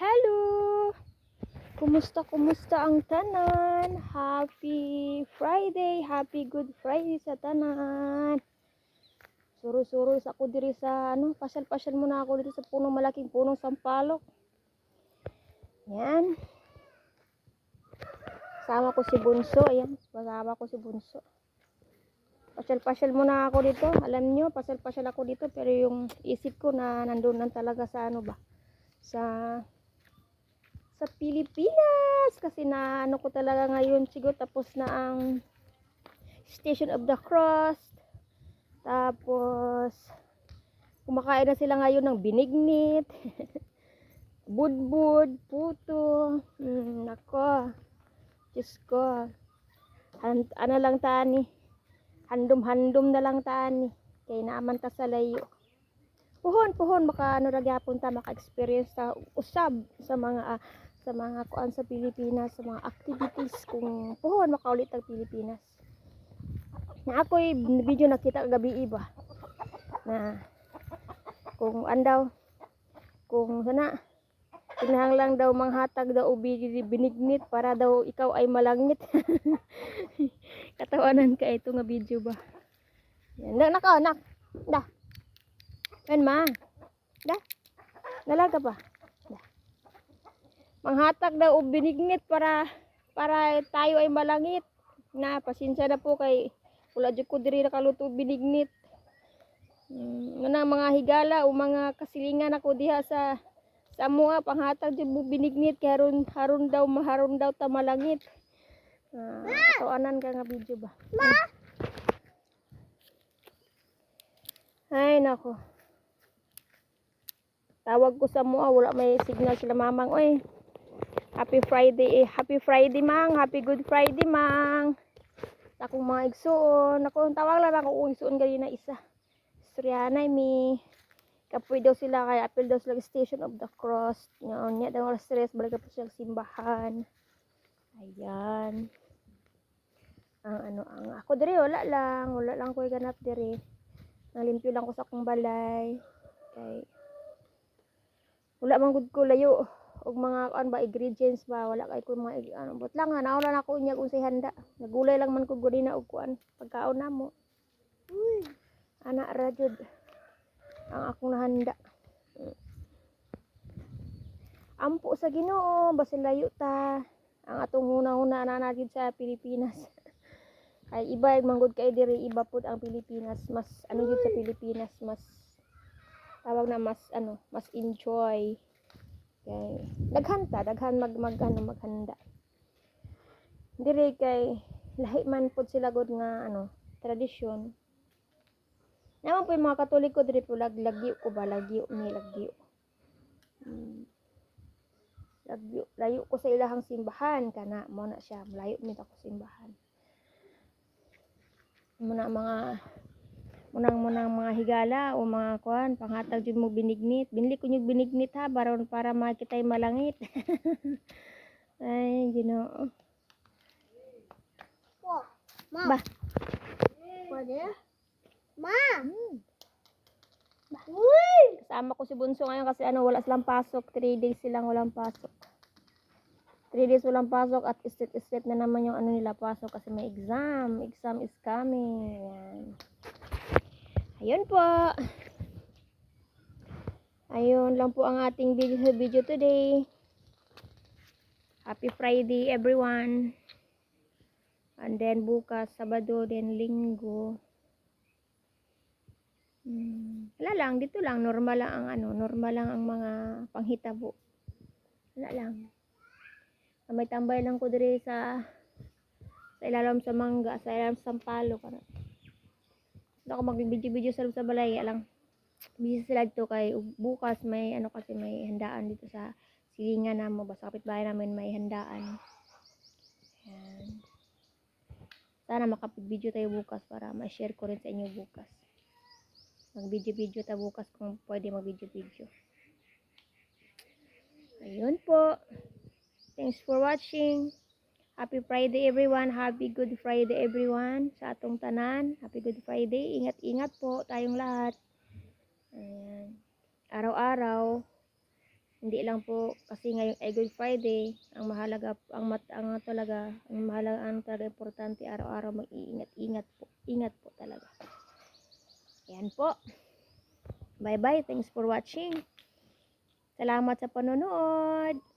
Hello! Kumusta, kumusta ang tanan? Happy Friday! Happy Good Friday sa tanan! Suro-suro sa ako diri sa ano, pasyal-pasyal muna ako dito sa puno, malaking punong sampalok. Yan. Sama ko si Bunso, ayan, kasama ko si Bunso. Pasyal-pasyal muna ako dito. Alam nyo, pasyal-pasyal ako dito pero yung isip ko na nandun lang talaga sa ano ba? Sa sa Pilipinas. Kasi na ano ko talaga ngayon siguro tapos na ang Station of the Cross. Tapos kumakain na sila ngayon ng binignit. Budbud puto. Hmm, nako. Diyos ko. Han, ano lang tani handom-handom na lang tani kay naaman ta sa layo. Puhon puhon. Maka ano ra gyapon ta maka experience ta. Usab sa mga ah, sa mga kuan sa Pilipinas sa mga activities kung puhon makaulit ang Pilipinas. Na ako'y video nakita kagabi iba. Na kung andaw kung sana kinahanglang daw manghatag daw ubi binignit para daw ikaw ay malangit. Katawanan ka ito nga video ba? Yan na naka anak da. Yan ma. Da nalaga pa manghatag daw og binignit para para tayo ay malangit. Na pasensya na po kay wala jud ko diri nakaluto binignit. Mm, mga higala o mga kasilingan ako diha sa sa mga panghatag jud mo binignit kay haron haron daw maharon daw ta malangit. Ah, katawanan ka nga video ba? Ma! Ay nako. Tawag ko sa mua wala may signal sila mamang oy happy friday eh happy friday mang. Happy good friday mang. Akong mga igsuon ako tawag lang ako kung igsuon gali na isa Surianay mi. Kapoy daw sila kay apil daw sila station of the cross. Ngayon niya daw stress balik pa sila simbahan. Ayan. Ang ano ang ako diri wala lang. Wala lang ko ganap diri. Nalimpyo lang ko sa akong balay. Kay wala man gud ko layo og mga kuan ba ingredients ba wala kay ko mga ano but lang nauna na ko unya unsay handa. Nagulay lang man ko gudi na og kuan pagkaon namo uy. Anak ra jud ang akong nahanda. Ampo sa Ginoo basta layo ta. Ang atong huna-huna na na jud sa Pilipinas. Ay iba manggod kay diri iba pud ang Pilipinas. Mas ano jud sa Pilipinas? Mas tawag na mas ano mas enjoy kay daghan ta daghan mag, mag ano maghanda. Diri kay lahi man pud sila gud nga ano tradisyon. Naman po yung mga katoliko diri po lag lagyo ko ba? Lagyo ni lagyo. Hmm. lagyo layo ko sa ilahang simbahan kana mo na siya. Layo mi ta ko simbahan muna mga munang munang mga higala o mga kuan panghatag jud mo binignit binili ko yung binignit ha baron para makitay malangit ay Ginoo Ma. ba Pwede? Ma. Hmm. Uy. kasama ko si Bunso ngayon kasi ano wala silang pasok 3 days silang walang pasok 3 days walang pasok at istit na naman yung ano nila pasok kasi may exam exam is coming Ayan. ayun po ayun lang po ang ating video, video today happy Friday everyone and then bukas Sabado then Linggo Hmm. Wala lang, dito lang, normal lang ang ano, normal lang ang mga panghitabo. Wala lang. Ah, May tambay lang ko dire sa sa ilalim sa mangga, sa ilalim sa sampalo kana. Hindi ako magbibidyo-video sa sa balay, lang. Busy sila dito kay bukas may ano kasi may handaan dito sa silingan namo, basta kapitbahay namin may handaan. Ayan. Sana makapag-video tayo bukas para ma-share ko rin sa inyo bukas mag-video-video ta bukas kung pwede mag-video-video. Ayun po. Thanks for watching. Happy Friday everyone. Happy Good Friday everyone sa atong tanan. Happy Good Friday. Ingat-ingat po tayong lahat. Ayan. Araw-araw Hindi lang po kasi ngayon ay Good Friday, ang mahalaga ang mat ang talaga ang mahalaga ang talaga importante araw-araw mag-iingat-ingat po. Ingat po talaga. Yan po. Bye-bye. Thanks for watching. Salamat sa panonood.